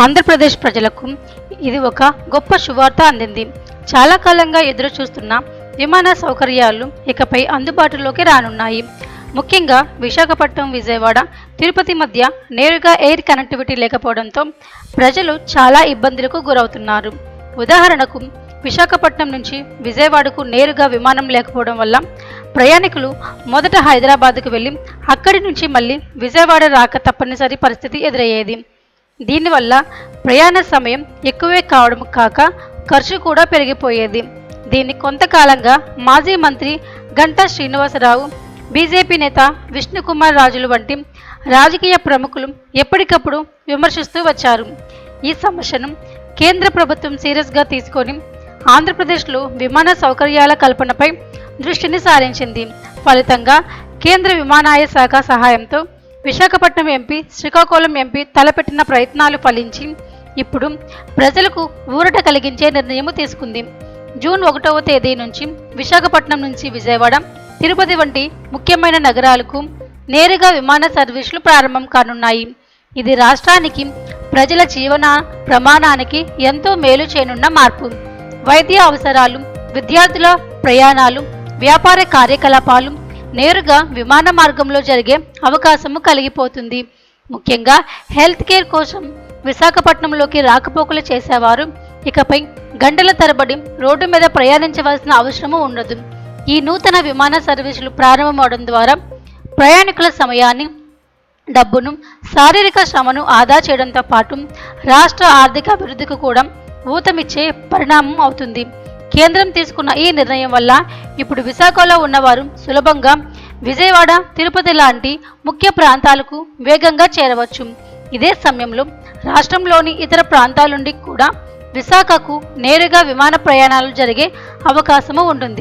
ఆంధ్రప్రదేశ్ ప్రజలకు ఇది ఒక గొప్ప శువార్త అందింది. చాలా కాలంగా ఎదురు చూస్తున్న విమాన సౌకర్యాలు ఇకపై అందుబాటులోకి రానున్నాయి. ముఖ్యంగా విశాఖపట్నం విజయవాడ తిరుపతి మధ్య నేరుగా ఎయిర్ కనెక్టివిటీ లేకపోవడంతో ప్రజలు చాలా ఇబ్బందులకు గురవుతున్నారు. ఉదాహరణకు విశాఖపట్నం నుంచి విజయవాడకు నేరుగా విమానం లేకపోవడం వల్ల ప్రయాణికులు మొదట హైదరాబాద్కు వెళ్ళి అక్కడి నుంచి మళ్ళీ విజయవాడ రాక తప్పనిసరి పరిస్థితి ఎదురయ్యేది. దీనివల్ల ప్రయాణ సమయం ఎక్కువే కావడం కాక ఖర్చు కూడా పెరిగిపోయేది. దీన్ని కొంతకాలంగా మాజీ మంత్రి గంటా శ్రీనివాసరావు బీజేపీ నేత విష్ణుకుమార్ రాజులు వంటి రాజకీయ ప్రముఖులు ఎప్పటికప్పుడు విమర్శిస్తూ వచ్చారు. ఈ సమస్యను కేంద్ర ప్రభుత్వం సీరియస్గా తీసుకొని ఆంధ్రప్రదేశ్లో విమాన సౌకర్యాల కల్పనపై దృష్టిని సారించింది. ఫలితంగా కేంద్ర విమానాయ శాఖ సహాయంతో విశాఖపట్నం ఎంపీ శ్రీకాకుళం ఎంపీ తలపెట్టిన ప్రయత్నాలు ఫలించి ఇప్పుడు ప్రజలకు ఊరట కలిగించే నిర్ణయం తీసుకుంది. జూన్ ఒకటవ తేదీ నుంచి విశాఖపట్నం నుంచి విజయవాడ తిరుపతి వంటి ముఖ్యమైన నగరాలకు నేరుగా విమాన సర్వీసులు ప్రారంభం కానున్నాయి. ఇది రాష్ట్రానికి ప్రజల జీవన ప్రమాణానికి ఎంతో మేలు చేయనున్న మార్పు. వైద్య అవసరాలు విద్యార్థుల ప్రయాణాలు వ్యాపార కార్యకలాపాలు నేరుగా విమాన మార్గంలో జరిగే అవకాశము కలిగిపోతుంది. ముఖ్యంగా హెల్త్ కేర్ కోసం విశాఖపట్నంలోకి రాకపోకలు చేసేవారు. ఇకపై గంటల తరబడి రోడ్డు మీద ప్రయాణించవలసిన అవసరము ఉండదు ఈ నూతన విమాన సర్వీసులు ప్రారంభమవడం ద్వారా ప్రయాణికుల సమయాన్ని డబ్బును శారీరక శ్రమను ఆదా చేయడంతో పాటు రాష్ట్ర ఆర్థిక అభివృద్ధికి కూడా ఊతమిచ్చే పరిణామం అవుతుంది. కేంద్రం తీసుకున్న ఈ నిర్ణయం వల్ల ఇప్పుడు విశాఖలో ఉన్నవారు సులభంగా విజయవాడ తిరుపతి లాంటి ముఖ్య ప్రాంతాలకు వేగంగా చేరవచ్చు. ఇదే సమయంలో రాష్ట్రంలోని ఇతర ప్రాంతాల నుండి కూడా విశాఖకు నేరుగా విమాన ప్రయాణాలు జరిగే అవకాశము ఉంటుంది.